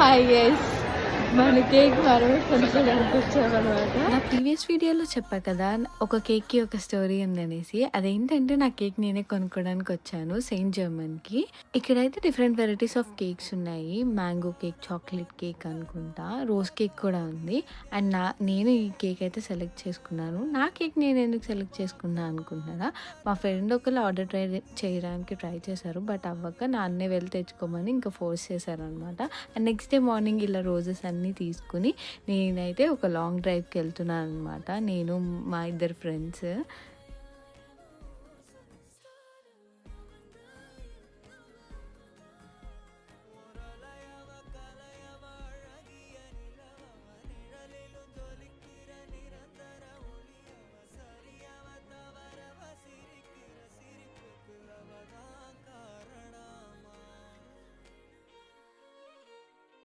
hi yes మన cake మనమే కొంచెం వచ్చామన్నమాట నా ప్రీవియస్ వీడియోలో చెప్పా కదా ఒక కేక్కి ఒక స్టోరీ ఉందనేసి. అదేంటంటే నా కేక్ నేనే కొనుక్కోడానికి వచ్చాను సెయింట్ జర్మన్కి. ఇక్కడైతే డిఫరెంట్ వెరైటీస్ ఆఫ్ కేక్స్ ఉన్నాయి. మ్యాంగో కేక్ చాక్లెట్ కేక్ అనుకుంటా. రోజ్ కేక్ కూడా ఉంది. అండ్ నా నేను ఈ కేక్ అయితే సెలెక్ట్ చేసుకున్నాను. నా కేక్ నేను ఎందుకు సెలెక్ట్ చేసుకున్నా అనుకుంటున్నారా? మా ఫ్రెండ్ ఒకళ్ళు ఆర్డర్ ట్రై చేయడానికి ట్రై చేశారు. బట్ అవ్వక నాన్నే వెళ్ళి తెచ్చుకోమని ఇంకా ఫోర్స్ చేశారనమాట అండ్ నెక్స్ట్ డే మార్నింగ్ ఇలా రోజెస్ అన్నీ తీసుకుని నేనైతే ఒక లాంగ్ డ్రైవ్కి వెళ్తున్నాను అనమాట నేను మా ఇద్దరు ఫ్రెండ్స్.